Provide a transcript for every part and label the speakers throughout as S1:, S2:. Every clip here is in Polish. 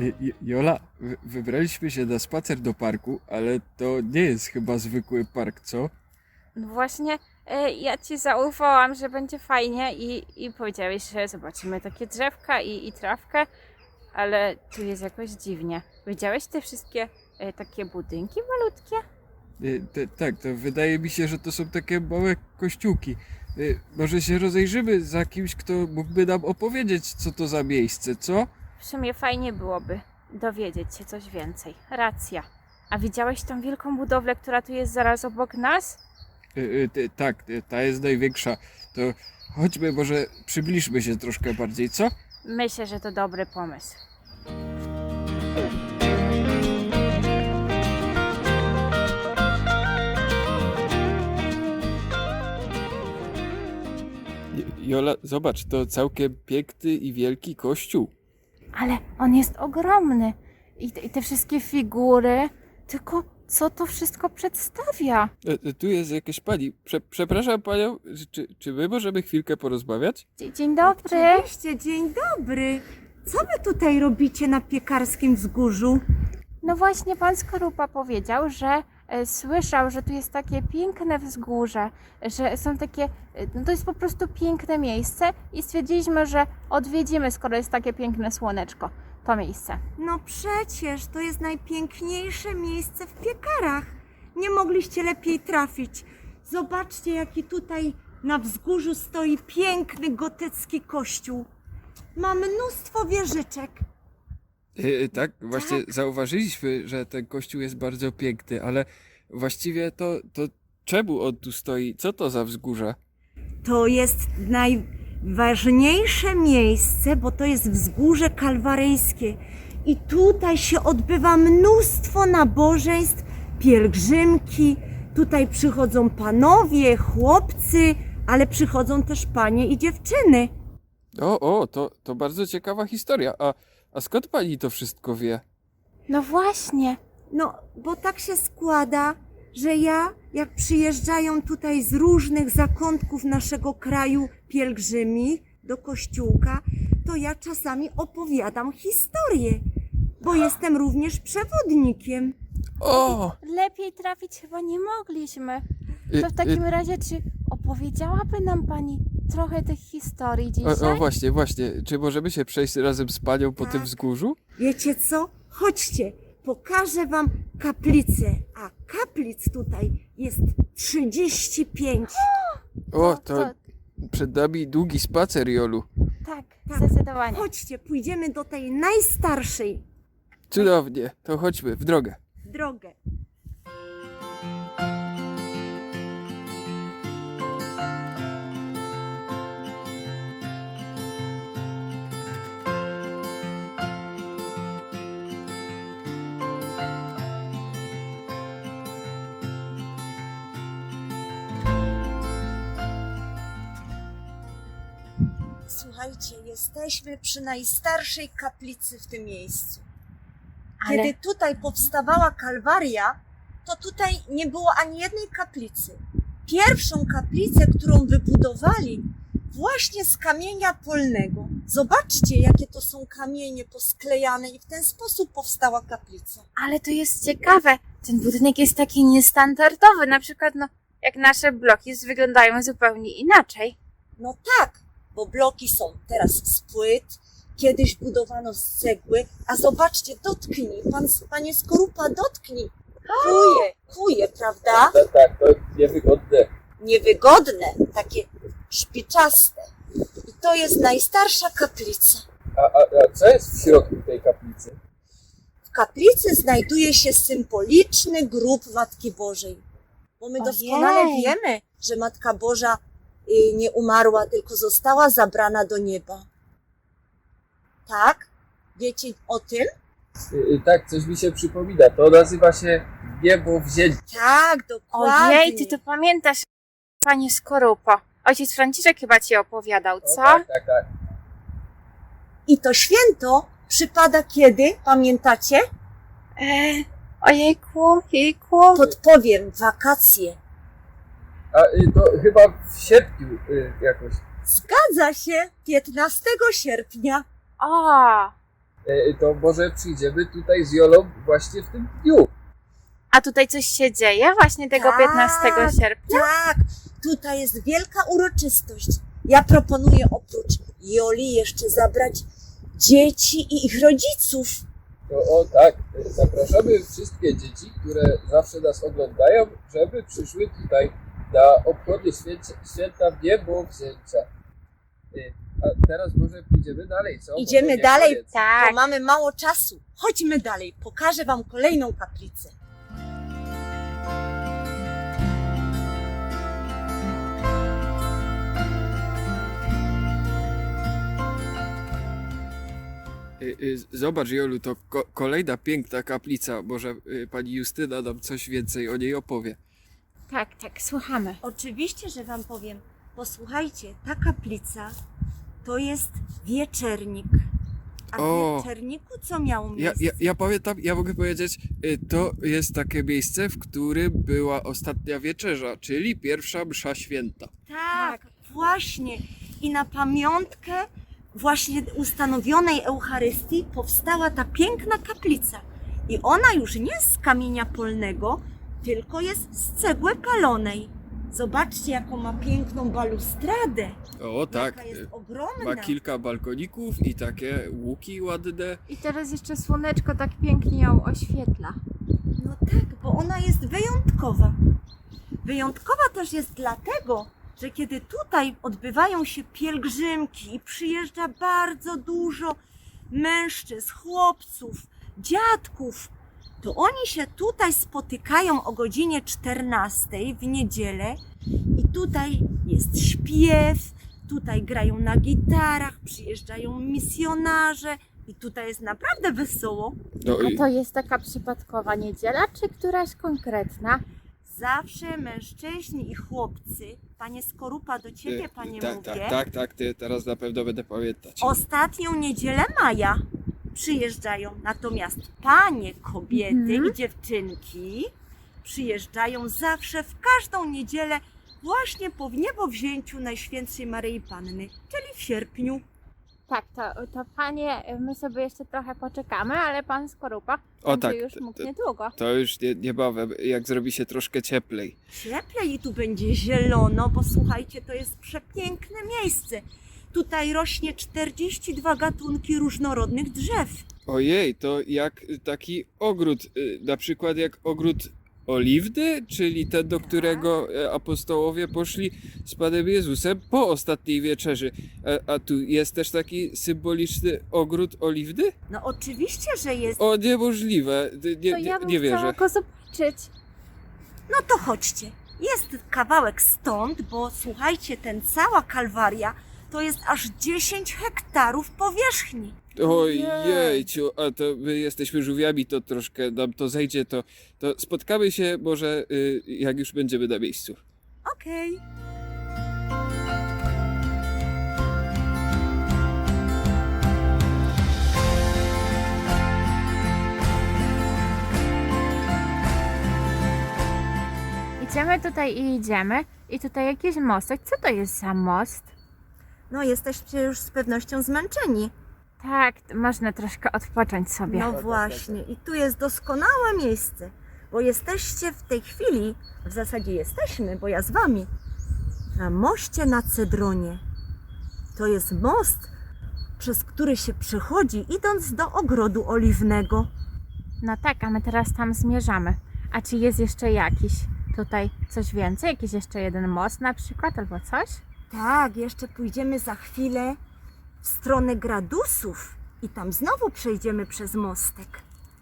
S1: Y, J- Jola, wy- wybraliśmy się na spacer do parku, ale to nie jest chyba zwykły park, co?
S2: No właśnie, e, ja ci zaufałam, że będzie fajnie i, i powiedziałeś, że zobaczymy takie drzewka i, i trawkę, ale tu jest jakoś dziwnie. Widziałeś te wszystkie takie budynki malutkie?
S1: Y, te- Tak, to wydaje mi się, że to są takie małe kościółki. Y, Może się rozejrzymy za kimś, kto mógłby nam opowiedzieć, co to za miejsce, co?
S2: W sumie fajnie byłoby dowiedzieć się coś więcej. Racja. A widziałeś tą wielką budowlę, która tu jest zaraz obok nas?
S1: Y, y, Tak, y, ta jest największa. To chodźmy, może przybliżmy się troszkę bardziej, co?
S2: Myślę, że to dobry pomysł.
S1: Jola, zobacz, to całkiem piękny i wielki kościół.
S2: Ale on jest ogromny. I te, i te wszystkie figury. Tylko co to wszystko przedstawia?
S1: E, e, Tu jest jakaś pani. Prze, przepraszam panią, czy, czy my możemy chwilkę porozmawiać?
S2: Dzie- Dzień dobry.
S3: Oczywiście, dzień dobry. Co wy tutaj robicie na piekarskim wzgórzu?
S2: No właśnie, pan Skorupa powiedział, że słyszał, że tu jest takie piękne wzgórze, że są takie. e, No to jest po prostu piękne miejsce i stwierdziliśmy, że odwiedzimy, skoro jest takie piękne słoneczko, to miejsce.
S3: No przecież to jest najpiękniejsze miejsce w piekarach. Nie mogliście lepiej trafić. Zobaczcie, jaki tutaj na wzgórzu stoi piękny gotycki kościół. Ma mnóstwo wieżyczek.
S1: E, e, tak, właśnie zauważyliśmy, że ten kościół jest bardzo piękny, ale właściwie to, to czemu on tu stoi? Co to za wzgórze?
S3: To jest najważniejsze miejsce, bo to jest wzgórze kalwaryjskie. I tutaj się odbywa mnóstwo nabożeństw, pielgrzymki. Tutaj przychodzą panowie, chłopcy, ale przychodzą też panie i dziewczyny.
S1: O, o, to, to bardzo ciekawa historia. A, a skąd pani to wszystko wie?
S2: No właśnie.
S3: No, bo tak się składa, że ja, jak przyjeżdżają tutaj z różnych zakątków naszego kraju pielgrzymi do kościółka, to ja czasami opowiadam historię, bo jestem również przewodnikiem.
S1: O!
S2: Lepiej trafić chyba nie mogliśmy. To w takim razie, czy opowiedziałaby nam pani trochę tych historii dzisiaj?
S1: o, o, właśnie, właśnie. Czy możemy się przejść razem z panią po tym
S3: Tak.
S1: wzgórzu?
S3: Wiecie co? Chodźcie, pokażę wam kaplicę, a kaplic tutaj jest 35.
S1: O,
S2: To-
S1: to
S2: to-
S1: przed nami długi spacer, Jolu.
S2: Tak,
S3: Tak.
S2: zdecydowanie.
S3: Chodźcie, pójdziemy do tej najstarszej
S1: Cudownie, to chodźmy w drogę.
S3: w drogę. Słuchajcie, jesteśmy przy najstarszej kaplicy w tym miejscu.
S2: Ale
S3: Kiedy tutaj powstawała Kalwaria, to tutaj nie było ani jednej kaplicy. Pierwszą kaplicę, którą wybudowali właśnie z kamienia polnego. Zobaczcie, jakie to są kamienie posklejane i w ten sposób powstała kaplica.
S2: Ale to jest ciekawe. Ten budynek jest taki niestandardowy. Na przykład, no, jak nasze bloki wyglądają zupełnie inaczej.
S3: No tak, bo bloki są teraz z płyt, kiedyś budowano z cegły, a zobaczcie, dotknij, pan, panie Skorupa, dotknij. Kuje, kuje, prawda?
S1: Tak, tak, to niewygodne.
S3: niewygodne, takie szpiczaste. I to jest najstarsza kaplica.
S1: A, a, a co jest w środku tej kaplicy?
S3: W kaplicy znajduje się symboliczny grób Matki Bożej. Bo my
S2: Ojej.
S3: doskonale wiemy, że Matka Boża y, nie umarła, tylko została zabrana do nieba. Tak? Wiecie o tym?
S1: tak, coś mi się przypomina. To nazywa się niebo wzięcie.
S3: Tak, dokładnie.
S2: Ojej, ty to pamiętasz, panie Skorupo. Ojciec Franciszek chyba ci opowiadał, co?
S1: tak, tak.
S3: I to święto przypada kiedy? Pamiętacie?
S2: E, ojejku, jejku.
S3: Podpowiem, wakacje.
S1: A y, to chyba w sierpniu y, jakoś.
S3: Zgadza się, 15 sierpnia.
S2: O,
S1: e, to może przyjdziemy tutaj z Jolą właśnie w tym dniu.
S2: A tutaj coś się dzieje właśnie tego
S3: Tak.
S2: 15 sierpnia?
S3: Tak, tutaj jest wielka uroczystość. Ja proponuję oprócz Joli jeszcze zabrać dzieci i ich rodziców.
S1: To, o tak, zapraszamy wszystkie dzieci, które zawsze nas oglądają, żeby przyszły tutaj na obchody święta niebowzięcia. E, A teraz może pójdziemy dalej, co?
S3: Idziemy
S1: nie
S3: dalej.
S1: koniec.
S2: Tak.
S3: Bo mamy mało czasu. Chodźmy dalej, pokażę Wam kolejną kaplicę.
S1: Y, y, Zobacz, Jolu, to ko- kolejna piękna kaplica. Może y, pani Justyna nam coś więcej o niej opowie.
S2: Tak, tak, słuchamy.
S3: Oczywiście, że Wam powiem. Posłuchajcie, ta kaplica to jest wieczernik. A w
S1: O.
S3: wieczerniku co miało
S1: Ja,
S3: miejsce?
S1: ja, ja pamiętam, ja mogę powiedzieć, y, to jest takie miejsce, w którym była ostatnia wieczerza, czyli pierwsza msza święta.
S3: Tak, właśnie. I na pamiątkę właśnie ustanowionej Eucharystii powstała ta piękna kaplica. I ona już nie z kamienia polnego, tylko jest z cegły palonej. Zobaczcie, jaką ma piękną balustradę.
S1: O tak,
S3: Jaka jest ogromna.
S1: ma kilka balkoników i takie łuki ładne.
S2: I teraz jeszcze słoneczko tak pięknie ją oświetla.
S3: No tak, bo ona jest wyjątkowa. Wyjątkowa też jest dlatego, że kiedy tutaj odbywają się pielgrzymki i przyjeżdża bardzo dużo mężczyzn, chłopców, dziadków, to oni się tutaj spotykają o godzinie 14 w niedzielę i tutaj jest śpiew, tutaj grają na gitarach, przyjeżdżają misjonarze i tutaj jest naprawdę wesoło.
S1: No,
S2: A
S1: i-
S2: to jest taka przypadkowa niedziela, czy któraś konkretna?
S3: Zawsze mężczyźni i chłopcy, panie Skorupa, do ciebie,
S1: y,
S3: panie
S1: tak,
S3: mówię,
S1: tak, tak, tak, ty teraz na pewno będę pamiętać.
S3: ostatnią niedzielę maja przyjeżdżają. Natomiast panie, kobiety
S2: Mhm.
S3: i dziewczynki przyjeżdżają zawsze w każdą niedzielę właśnie po niebowzięciu Najświętszej Maryi Panny, czyli w sierpniu.
S2: Tak, to, to panie, my sobie jeszcze trochę poczekamy, ale pan Skorupa
S1: O
S2: będzie
S1: tak,
S2: już mógł
S1: to-
S2: niedługo.
S1: To już nie, niebawem, jak zrobi się troszkę cieplej.
S3: Cieplej i tu będzie zielono, bo słuchajcie, to jest przepiękne miejsce. Tutaj rośnie 42 gatunki różnorodnych drzew.
S1: Ojej, to jak taki ogród, y, na przykład jak ogród oliwny, czyli ten, do którego e, apostołowie poszli z Panem Jezusem po ostatniej wieczerzy. A, a tu jest też taki symboliczny ogród oliwny?
S3: No oczywiście, że jest.
S1: O, niemożliwe, nie,
S2: To
S1: nie,
S2: ja bym
S1: nie
S2: chciała
S1: wierzę.
S2: go zobaczyć.
S3: No to chodźcie. Jest kawałek stąd, bo słuchajcie, ten cała kalwaria to jest aż 10 hektarów powierzchni.
S1: Ojejciu, a to my jesteśmy żółwiami, to troszkę nam to zejdzie, to, to spotkamy się może y, jak już będziemy na miejscu.
S3: Okej.
S2: Idziemy tutaj i idziemy. I tutaj jakiś mostek. Co to jest za most?
S3: No jesteście już z pewnością zmęczeni.
S2: Tak, można troszkę odpocząć sobie.
S3: No właśnie. I tu jest doskonałe miejsce, bo jesteście w tej chwili, w zasadzie jesteśmy, bo ja z wami, na moście na Cedronie. To jest most, przez który się przechodzi, idąc do ogrodu oliwnego.
S2: No tak, a my teraz tam zmierzamy. A czy jest jeszcze jakiś tutaj coś więcej? Jakiś jeszcze jeden most na przykład albo coś?
S3: Tak, jeszcze pójdziemy za chwilę w stronę Gradusów i tam znowu przejdziemy przez mostek.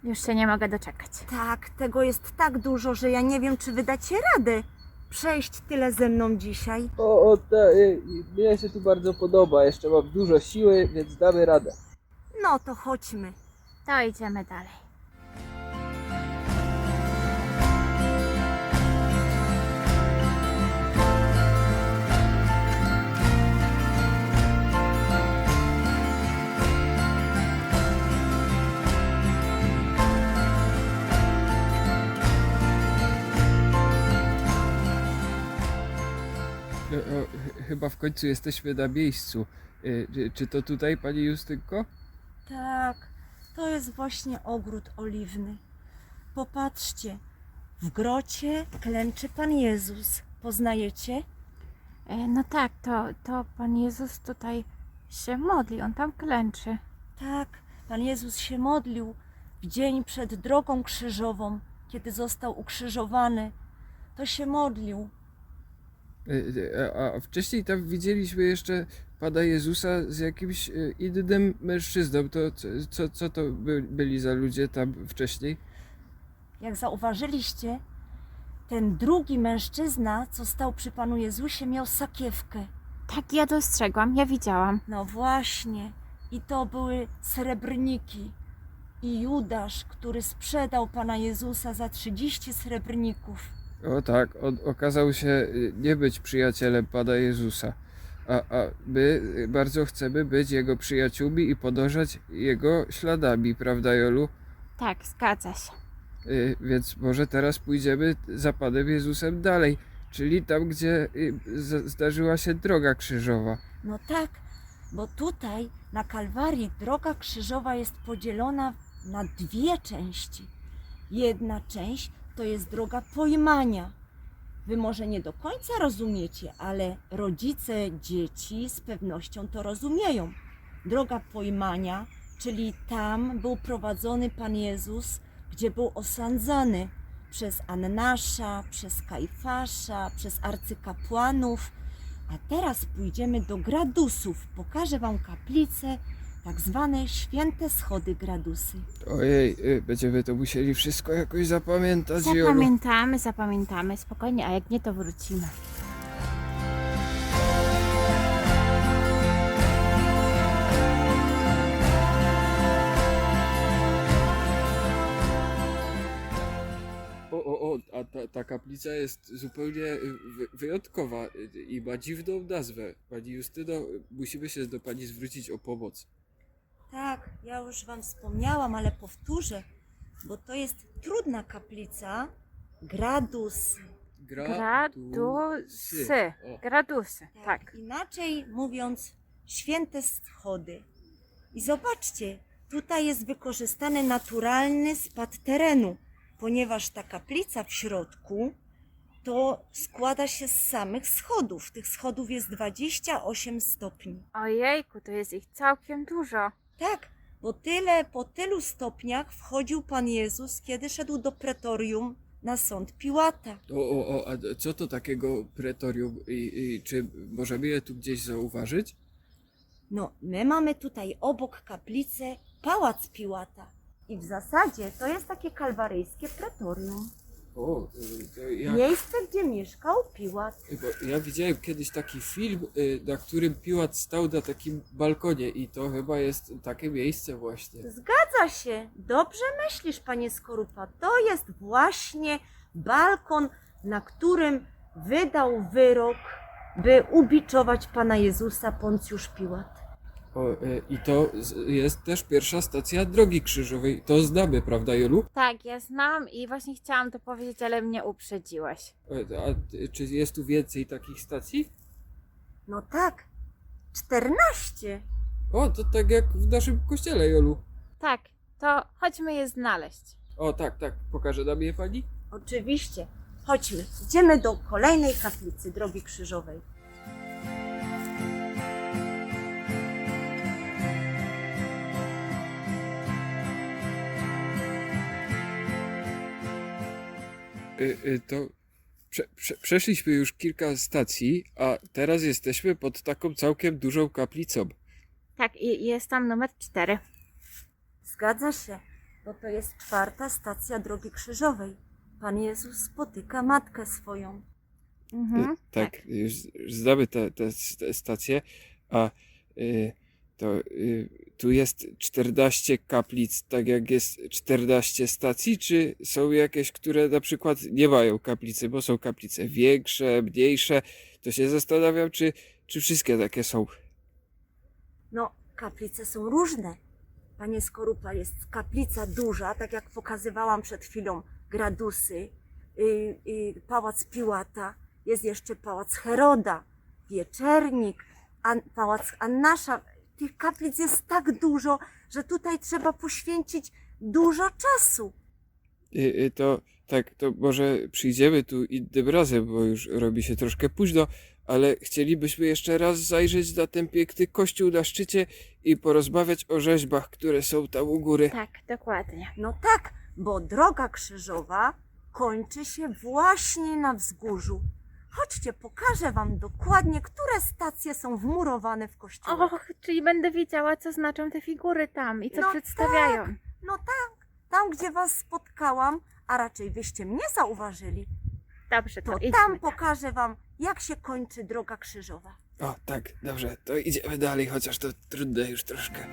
S2: Już się nie mogę doczekać.
S3: Tak, tego jest tak dużo, że ja nie wiem, czy wy dacie radę przejść tyle ze mną dzisiaj.
S1: O, o ta, y, mnie się tu bardzo podoba, jeszcze mam dużo siły, więc damy radę.
S3: No to chodźmy.
S2: To idziemy dalej.
S1: O, o, ch- chyba w końcu jesteśmy na miejscu. Y, Czy, czy to tutaj, pani Justynko?
S3: Tak, to jest właśnie ogród oliwny. Popatrzcie, w grocie klęczy Pan Jezus. Poznajecie?
S2: E, No tak, to, to Pan Jezus tutaj się modli, On tam klęczy.
S3: Tak, Pan Jezus się modlił w dzień przed drogą krzyżową, kiedy został ukrzyżowany. To się modlił.
S1: Y, y, A, wcześniej tam widzieliśmy jeszcze Pana Jezusa z jakimś y, innym mężczyzną. To co, co, to by, byli za ludzie tam wcześniej?
S3: Jak zauważyliście, ten drugi mężczyzna, co stał przy Panu Jezusie, miał sakiewkę.
S2: Tak, ja dostrzegłam, ja widziałam.
S3: No właśnie. I to były srebrniki. I Judasz, który sprzedał Pana Jezusa za 30 srebrników.
S1: O tak, on okazał się y, nie być przyjacielem Pana Jezusa. A, a my y, bardzo chcemy być Jego przyjaciółmi i podążać Jego śladami, prawda Jolu?
S2: Tak, zgadza się.
S1: Y, Więc może teraz pójdziemy za Panem Jezusem dalej, czyli tam, gdzie y, z- zdarzyła się droga krzyżowa.
S3: No tak, bo tutaj na Kalwarii droga krzyżowa jest podzielona na dwie części. Jedna część to jest droga pojmania. Wy może nie do końca rozumiecie, ale rodzice dzieci z pewnością to rozumieją. Droga pojmania, czyli tam był prowadzony Pan Jezus, gdzie był osądzany przez Annasza, przez Kajfasza, przez arcykapłanów. A teraz pójdziemy do Gradusów. Pokażę Wam kaplicę, tak zwane święte schody Gradusy.
S1: Ojej, y, będziemy to musieli wszystko jakoś zapamiętać, Jolu.
S2: Zapamiętamy, zapamiętamy, spokojnie, a jak nie, to wrócimy.
S1: O, o, o, a ta, ta kaplica jest zupełnie y, wy- wyjątkowa y, i ma dziwną nazwę. Pani Justyno, musimy się do Pani zwrócić o pomoc.
S3: Tak, ja już Wam wspomniałam, ale powtórzę, bo to jest trudna kaplica. Gradusy.
S2: Gradusy.
S1: O,
S2: Gradusy, tak.
S3: Inaczej mówiąc, święte schody. I zobaczcie, tutaj jest wykorzystany naturalny spad terenu, ponieważ ta kaplica w środku to składa się z samych schodów. Tych schodów jest 28 stopni.
S2: Ojejku, to jest ich całkiem dużo.
S3: Tak, bo tyle, po tylu stopniach wchodził Pan Jezus, kiedy szedł do pretorium na sąd Piłata.
S1: o, o, o, a co to takiego pretorium i, i czy możemy je tu gdzieś zauważyć?
S3: No, my mamy tutaj obok kaplicy pałac Piłata. I w zasadzie to jest takie kalwaryjskie pretorium.
S1: O, y, to ja,
S3: Miejsce, gdzie mieszkał Piłat.
S1: bo ja widziałem kiedyś taki film, y, na którym Piłat stał na takim balkonie i to chyba jest takie miejsce właśnie.
S3: Zgadza się. Dobrze myślisz, panie Skorupa. To jest właśnie balkon, na którym wydał wyrok, by ubiczować pana Jezusa Poncjusz Piłat.
S1: O, y, I to z- jest też pierwsza stacja drogi krzyżowej. To znamy, prawda, Jolu?
S2: Tak, ja znam i właśnie chciałam to powiedzieć, ale mnie uprzedziłeś.
S1: E, A czy jest tu więcej takich stacji?
S3: No tak, 14.
S1: O, to tak jak w naszym kościele, Jolu.
S2: Tak, to chodźmy je znaleźć.
S1: O, tak, tak. Pokaże nam je pani?
S3: Oczywiście. Chodźmy, idziemy do kolejnej kaplicy Drogi Krzyżowej.
S1: To prze, prze, przeszliśmy już kilka stacji, a teraz jesteśmy pod taką całkiem dużą kaplicą.
S2: Tak, i jest tam numer cztery.
S3: Zgadza się, bo to jest czwarta stacja Drogi Krzyżowej. Pan Jezus spotyka matkę swoją.
S2: Mhm,
S1: Y, tak, już, już znamy te stacje, a y, to y, tu jest 14 kaplic, tak jak jest 14 stacji, czy są jakieś, które na przykład nie mają kaplicy, bo są kaplice większe, mniejsze, to się zastanawiam, czy, czy wszystkie takie są.
S3: No, kaplice są różne. Panie Skorupa, jest kaplica duża, tak jak pokazywałam przed chwilą, Gradusy, y, y, pałac Piłata, jest jeszcze pałac Heroda, Wieczernik, An, pałac Annasza. Tych kaplic jest tak dużo, że tutaj trzeba poświęcić dużo czasu.
S1: Y, y, to tak, to może przyjdziemy tu innym razem, bo już robi się troszkę późno, ale chcielibyśmy jeszcze raz zajrzeć na ten piękny kościół na szczycie i porozmawiać o rzeźbach, które są tam u góry.
S2: Tak, dokładnie.
S3: No tak, bo droga krzyżowa kończy się właśnie na wzgórzu. Chodźcie, pokażę wam dokładnie, które stacje są wmurowane w kościele.
S2: Och, czyli będę wiedziała, co znaczą te figury tam i co
S3: No
S2: przedstawiają.
S3: No tak, tam gdzie was spotkałam, a raczej wyście mnie zauważyli,
S2: Dobrze, to,
S3: to
S2: idźmy.
S3: tam pokażę wam, jak się kończy droga krzyżowa.
S1: O, tak, dobrze, to idziemy dalej, chociaż to trudne już troszkę.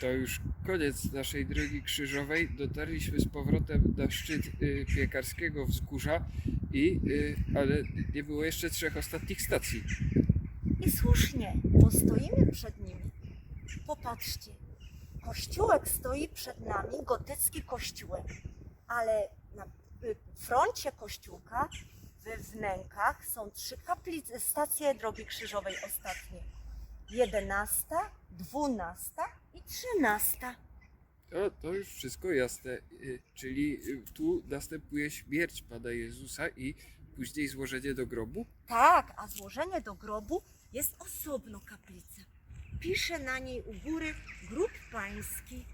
S1: To już koniec naszej drogi krzyżowej. Dotarliśmy z powrotem na szczyt y, piekarskiego wzgórza, i, y, ale nie było jeszcze trzech ostatnich stacji.
S3: I słusznie, bo stoimy przed nimi. Popatrzcie, kościółek stoi przed nami, gotycki kościółek, ale na y, froncie kościółka, we wnękach są trzy kaplice, stacje drogi krzyżowej ostatnie. Jedenasta, dwunasta i trzynasta.
S1: To, to już wszystko jasne. Y, Czyli y, tu następuje śmierć Pana Jezusa i później złożenie do grobu?
S3: Tak, a złożenie do grobu jest osobno kaplica. Pisze na niej u góry grób pański.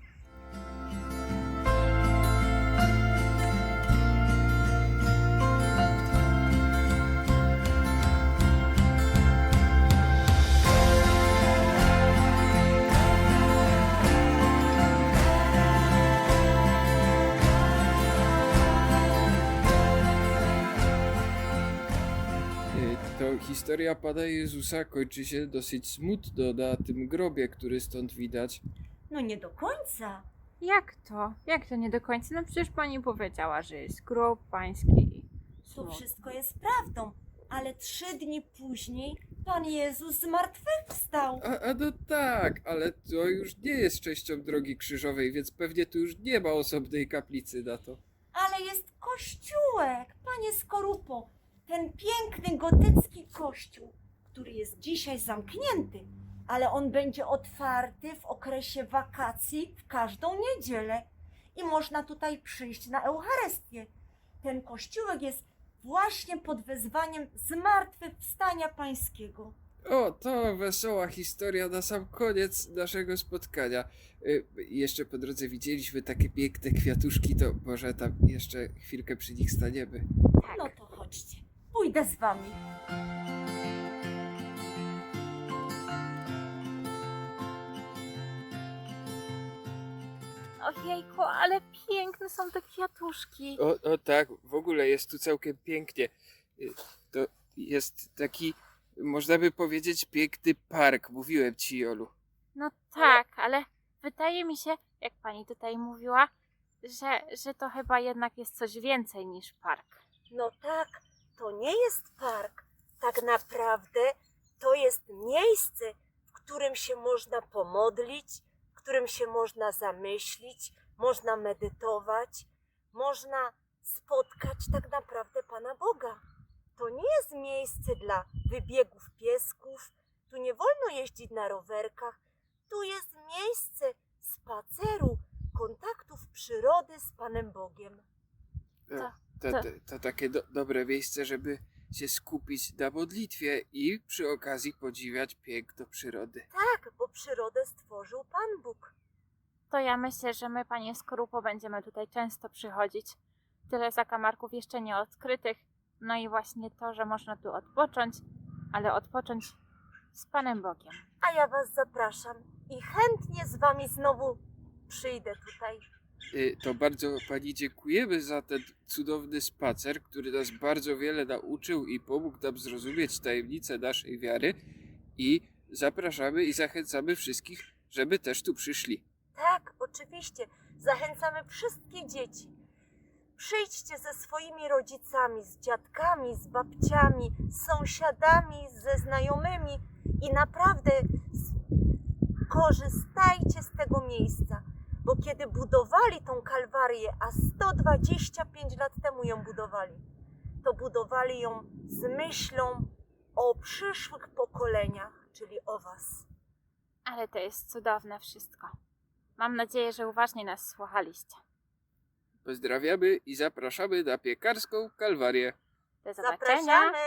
S1: To historia Pana Jezusa kończy się dosyć smutno na tym grobie, który stąd widać.
S3: No nie do końca.
S2: Jak to? Jak to nie do końca? No przecież pani powiedziała, że jest grób pański i
S3: To wszystko jest prawdą, ale trzy dni później Pan Jezus zmartwychwstał.
S1: A, a no tak, ale to już nie jest częścią drogi krzyżowej, więc pewnie tu już nie ma osobnej kaplicy na to.
S3: Ale jest kościółek, Panie Skorupo, ten piękny gotycki kościół, który jest dzisiaj zamknięty, ale on będzie otwarty w okresie wakacji w każdą niedzielę i można tutaj przyjść na Eucharystię. Ten kościółek jest właśnie pod wezwaniem zmartwychwstania pańskiego.
S1: O, to wesoła historia na sam koniec naszego spotkania. Y, jeszcze po drodze widzieliśmy takie piękne kwiatuszki, to może tam jeszcze chwilkę przy nich staniemy.
S2: Tak.
S3: No to chodźcie, pójdę z wami.
S2: Ojejku, ale piękne są te kwiatuszki.
S1: O, o tak, w ogóle jest tu całkiem pięknie. Y, To jest taki, można by powiedzieć, piękny park. Mówiłem ci, Jolu.
S2: No tak, ale wydaje mi się, jak pani tutaj mówiła, że, że to chyba jednak jest coś więcej niż park.
S3: No tak, to nie jest park. Tak naprawdę to jest miejsce, w którym się można pomodlić, w którym się można zamyślić, można medytować, można spotkać tak naprawdę Pana Boga. To nie jest miejsce dla wybiegów piesków, tu nie wolno jeździć na rowerkach, tu jest miejsce spaceru, kontaktów przyrody z Panem Bogiem.
S1: To,
S2: To-
S1: to, to, to takie do, dobre miejsce, żeby się skupić na modlitwie i przy okazji podziwiać piękno przyrody.
S3: Tak, bo przyrodę stworzył Pan Bóg.
S2: To ja myślę, że my, panie Skorupo, będziemy tutaj często przychodzić. Tyle zakamarków jeszcze nie odkrytych. No i właśnie to, że można tu odpocząć, ale odpocząć z Panem Bogiem.
S3: A ja Was zapraszam i chętnie z Wami znowu przyjdę tutaj.
S1: Y, To bardzo Pani dziękujemy za ten cudowny spacer, który nas bardzo wiele nauczył i pomógł nam zrozumieć tajemnicę naszej wiary. I zapraszamy i zachęcamy wszystkich, żeby też tu przyszli.
S3: Tak, oczywiście. Zachęcamy wszystkie dzieci. Przyjdźcie ze swoimi rodzicami, z dziadkami, z babciami, z sąsiadami, ze znajomymi i naprawdę korzystajcie z tego miejsca, bo kiedy budowali tą kalwarię, a 125 lat temu ją budowali, to budowali ją z myślą o przyszłych pokoleniach, czyli o Was.
S2: Ale to jest cudowne wszystko. Mam nadzieję, że uważnie nas słuchaliście.
S1: Pozdrawiamy i zapraszamy na piekarską kalwarię.
S2: Do zobaczenia.
S3: Zapraszamy!